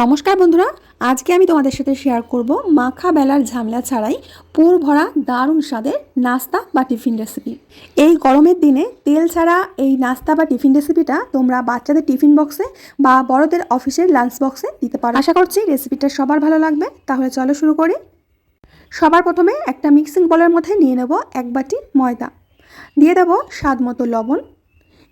নমস্কার বন্ধুরা, আজকে আমি তোমাদের সাথে শেয়ার করব মাখা বেলার ঝামেলা ছাড়াই পুর ভরা দারুণ স্বাদের নাস্তা বা টিফিন রেসিপি এই গরমের দিনে তেল ছাড়া এই নাস্তা বা টিফিন রেসিপিটা তোমরা বাচ্চাদের টিফিন বক্সে বা বড়দের অফিসের লাঞ্চ বক্সে দিতে পারো। আশা করছি রেসিপিটা সবার ভালো লাগবে, তাহলে চলো শুরু করি। সবার প্রথমে একটা মিক্সিং বলের মধ্যে নিয়ে নেব এক বাটি ময়দা। দিয়ে দেবো স্বাদ মতো লবণ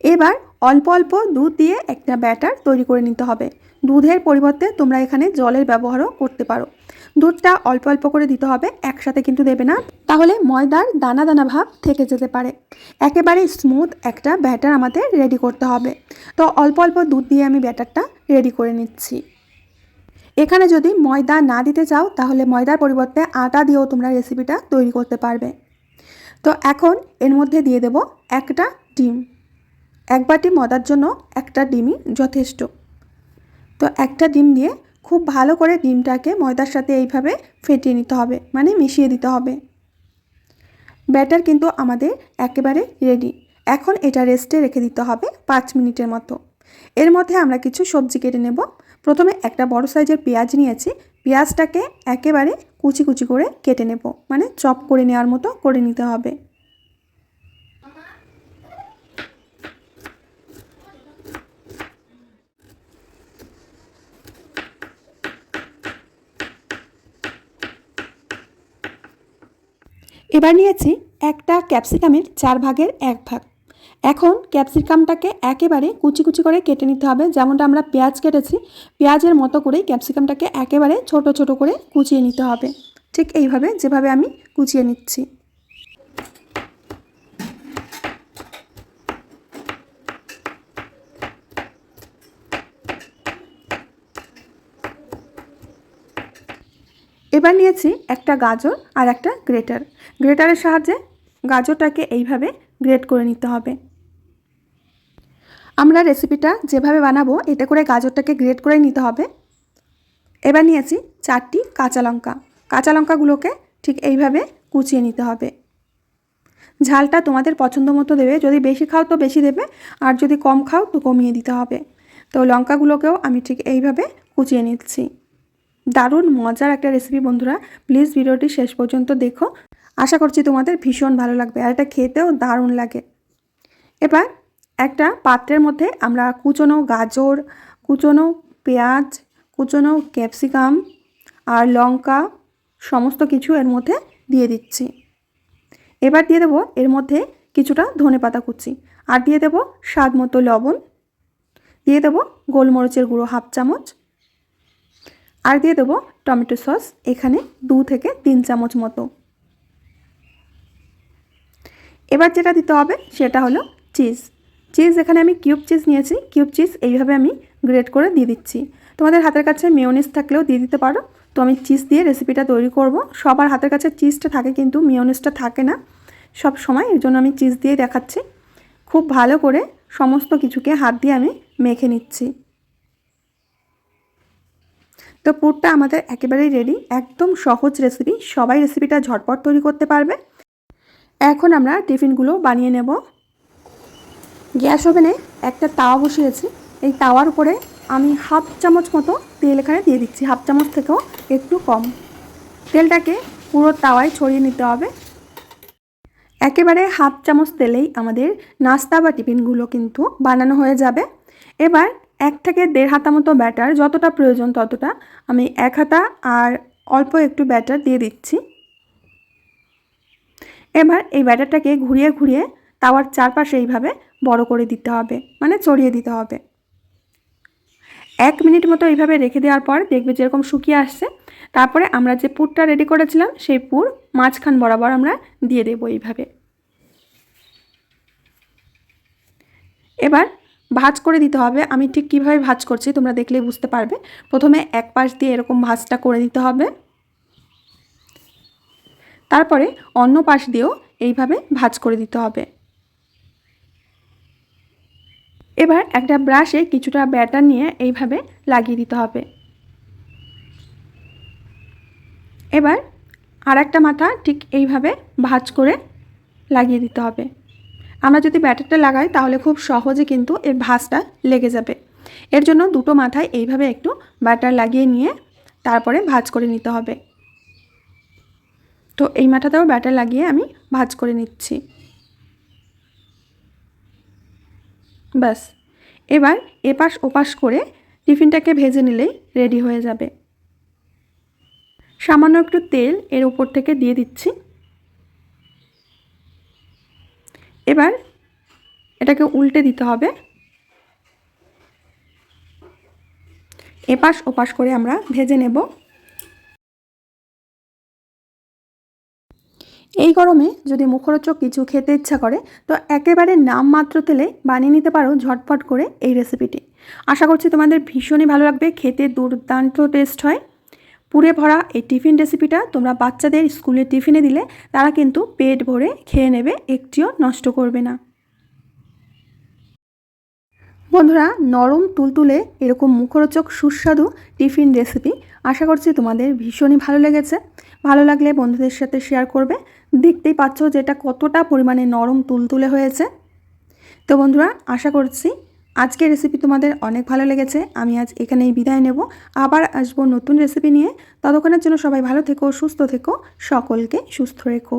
এবার অল্প অল্প দুধ দিয়ে একটা ব্যাটার তৈরি করে নিতে হবে। দুধের পরিবর্তে তোমরা এখানে জলের ব্যবহারও করতে পারো। দুধটা অল্প অল্প করে দিতে হবে, একসাথে কিন্তু দেবে না। তাহলে ময়দার দানা দানা ভাব থেকে যেতে পারে। একেবারে স্মুথ একটা ব্যাটার আমাদের রেডি করতে হবে। তো অল্প অল্প দুধ দিয়ে আমি ব্যাটারটা রেডি করে নিচ্ছি। এখানে যদি ময়দা না দিতে চাও, তাহলে ময়দার পরিবর্তে আটা দিয়েও তোমরা রেসিপিটা তৈরি করতে পারবে। তো এখন এর মধ্যে দিয়ে দেব একটা ডিম। এক বাটি ময়দার জন্য একটা ডিমই যথেষ্ট। তো একটা ডিম দিয়ে খুব ভালো করে ডিমটাকে ময়দার সাথে এইভাবে ফেটিয়ে নিতে হবে মানে মিশিয়ে দিতে হবে। ব্যাটার কিন্তু আমাদের একেবারে রেডি। এখন এটা রেস্টে রেখে দিতে হবে পাঁচ মিনিটের মতো। এর মধ্যে আমরা কিছু সবজি কেটে নেব। প্রথমে একটা বড় সাইজের পেঁয়াজ নিয়েছি। পেঁয়াজটাকে একেবারে কুচি কুচি করে কেটে নেব মানে চপ করে নেওয়ার মতো করে নিতে হবে। এবার নিয়েছি একটা ক্যাপসিকামের চার ভাগের এক ভাগ। এখন ক্যাপসিকামটাকে একেবারে কুচি কুচি করে কেটে নিতে হবে, যেমনটা আমরা পেঁয়াজ কেটেছি, পেঁয়াজের মতো করেই ক্যাপসিকামটাকে একেবারে ছোট ছোট করে কুচিয়ে নিতে হবে। ঠিক এইভাবে যেভাবে আমি কুচিয়ে নিচ্ছি। এবার নিয়েছি একটা গাজর আর একটা গ্রেটার। গ্রেটারের সাহায্যে গাজরটাকে এইভাবে গ্রেট করে নিতে হবে। আমরা রেসিপিটা যেভাবে বানাবো, এতে করে গাজরটাকে গ্রেট করে নিতে হবে। এবার নিয়েছি চারটি কাঁচা লঙ্কা। কাঁচা লঙ্কাগুলোকে ঠিক এইভাবে কুচিয়ে নিতে হবে। ঝালটা তোমাদের পছন্দ মতো দেবে, যদি বেশি খাও তো বেশি দেবে, আর যদি কম খাও তো কমিয়ে দিতে হবে। তো লঙ্কাগুলোকেও আমি ঠিক এইভাবে কুচিয়ে নিচ্ছি। দারুণ মজার একটা রেসিপি বন্ধুরা, প্লিজ ভিডিওটি শেষ পর্যন্ত দেখো। আশা করছি তোমাদের ভীষণ ভালো লাগবে আর এটা খেতেও দারুণ লাগে। এবার একটা পাত্রের মধ্যে আমরা কুচনো গাজর, কুচনো পেঁয়াজ, কুচনো ক্যাপসিকাম আর লঙ্কা সমস্ত কিছু এর মধ্যে দিয়ে দিচ্ছি। এবার দিয়ে দেবো এর মধ্যে কিছুটা ধনে পাতা কুচি আর দিয়ে দেবো স্বাদ মতো লবণ। দিয়ে দেবো গোলমরিচের গুঁড়ো হাফ চামচ। আর দিয়ে দেবো টমেটো সস এখানে দু থেকে তিন চামচ মতো। এবার যেটা দিতে হবে সেটা হলো চিজ। চিজ এখানে আমি কিউব চিজ নিয়েছি। কিউব চিজ এইভাবে আমি গ্রেট করে দিয়ে দিচ্ছি। তোমাদের হাতের কাছে মেয়নিস থাকলেও দিয়ে দিতে পারো। তো আমি চিজ দিয়ে রেসিপিটা তৈরি করব। সবার হাতের কাছে চিজটা থাকে কিন্তু মেয়নিসটা থাকে না। সব সময় এর জন্য আমি চিজ দিয়ে দেখাচ্ছি। খুব ভালো করে সমস্ত কিছুকে হাত দিয়ে আমি মেখে নিচ্ছি। তো পুরটা আমাদের একেবারেই রেডি একদম সহজ রেসিপি সবাই রেসিপিটা ঝটপট তৈরি করতে পারবে। এখন আমরা টিফিনগুলো বানিয়ে নেব। গ্যাস ওভেনে একটা তাওয়া বসিয়েছি। এই তাওয়ার উপরে আমি হাফ চামচ মতো তেল এখানে দিয়ে দিচ্ছি, হাফ চামচ থেকেও একটু কম। তেলটাকে পুরো তাওয়ায় ছড়িয়ে নিতে হবে। একেবারে হাফ চামচ তেলেই আমাদের নাস্তা বা টিফিনগুলো কিন্তু বানানো হয়ে যাবে। এবার এক থেকে দেড় হাতা মতো ব্যাটার, যতটা প্রয়োজন ততটা আমি এক হাতা আর অল্প একটু ব্যাটার দিয়ে দিচ্ছি। এবার এই ব্যাটারটাকে ঘুরিয়ে ঘুরিয়ে তাওয়ার চারপাশে এইভাবে বড় করে দিতে হবে মানে চড়িয়ে দিতে হবে। এক মিনিট মতো এইভাবে রেখে দেওয়ার পর দেখবে যেরকম শুকিয়ে আসছে, তারপরে আমরা যে পুরটা রেডি করেছিলাম, সেই পুর মাঝখান বরাবর আমরা দিয়ে দেবো এইভাবে। এবার ভাজ করে দিতে হবে, আমি ঠিক কীভাবে ভাজ করছি তোমরা দেখলেই বুঝতে পারবে। প্রথমে এক পাশ দিয়ে এরকম ভাজটা করে দিতে হবে। তারপরে অন্য পাশ দিয়েও এইভাবে ভাজ করে দিতে হবে। এবার একটা ব্রাশে কিছুটা ব্যাটার নিয়ে এইভাবে লাগিয়ে দিতে হবে। এবার আর একটা মাথা ঠিক এইভাবে ভাজ করে লাগিয়ে দিতে হবে। আমরা যদি ব্যাটারটা লাগাই তাহলে খুব সহজে কিন্তু এর ভাঁজটা লেগে যাবে। এর জন্য দুটো মাথায় এইভাবে একটু ব্যাটার লাগিয়ে নিয়ে তারপরে ভাজ করে নিতে হবে। তো এই মাথাতেও ব্যাটার লাগিয়ে আমি ভাজ করে নিচ্ছি। ব্যাস, এবার এপাশ ওপাশ করে টিফিনটাকে ভেজে নিলেই রেডি হয়ে যাবে। সামান্য একটু তেল এর উপর থেকে দিয়ে দিচ্ছি। এবার এটাকে উল্টে দিতে হবে। এপাশ ওপাশ করে আমরা ভেজে নেব। এই গরমে যদি মুখরোচক কিছু খেতে ইচ্ছা করে, তো একেবারে নামমাত্র তেলে বানিয়ে নিতে পারো ঝটপট করে এই রেসিপিটি আশা করছি তোমাদের ভীষণই ভালো লাগবে, খেতে দুর্দান্ত টেস্ট হয়। পুরে ভরা এই টিফিন রেসিপিটা তোমরা বাচ্চাদের স্কুলে টিফিনে দিলে, তারা কিন্তু পেট ভরে খেয়ে নেবে, একটিও নষ্ট করবে না। বন্ধুরা, নরম তুলতুলে এরকম মুখরোচক সুস্বাদু টিফিন রেসিপি আশা করছি তোমাদের ভীষণই ভালো লেগেছে। ভালো লাগলে বন্ধুদের সাথে শেয়ার করবে। দেখতেই পাচ্ছ যে এটা কতটা পরিমাণে নরম তুলতুলে হয়েছে। তো বন্ধুরা, আশা করছি আজকের রেসিপি তোমাদের অনেক ভালো লেগেছে। আমি আজ এখানেই বিদায় নেব। আবার আসব নতুন রেসিপি নিয়ে। ততক্ষণের জন্য সবাই ভালো থেকো, সুস্থ থেকো, সকলকে সুস্থ রেখো।